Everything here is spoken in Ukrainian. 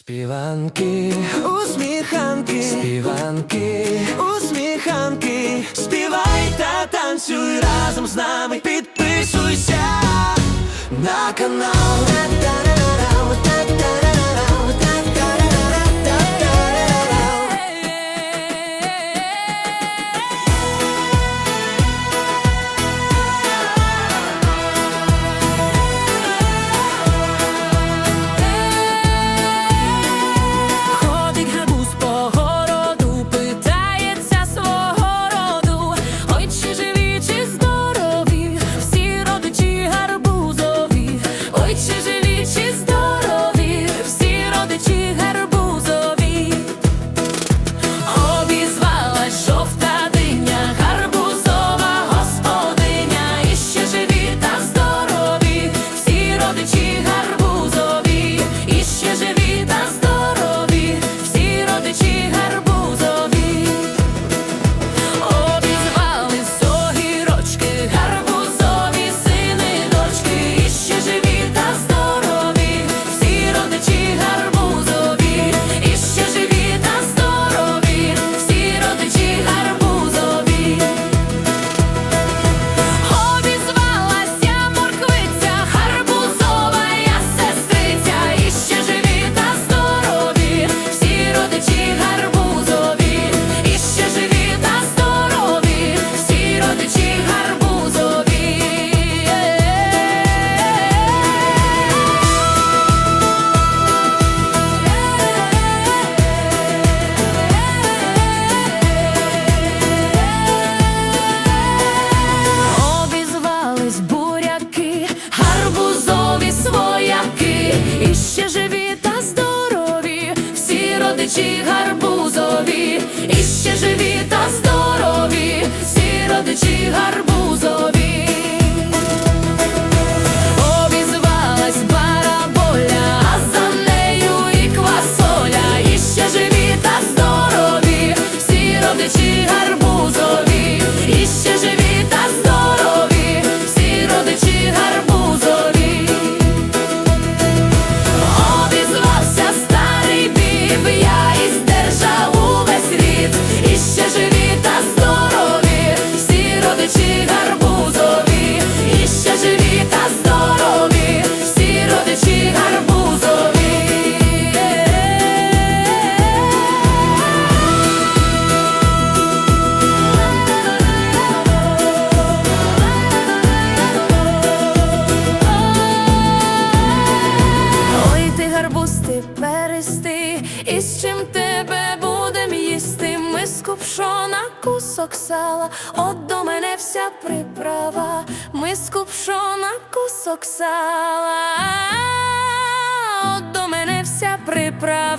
Співанки, усміханки, співанки, усміханки, співай та танцюй разом з нами. Підписуйся на канал. родичі гарбузові, і ще живі та здорові, всі родичі гарбузові. Обізвалась бараболя, а за нею і квасоля, ще живі та здорові, всі родичі. ти перести, і з чим тебе будем їсти, ми з купшона кусок сала, от до мене вся приправа, ми скупшо на кусок сала, от до мене вся приправа.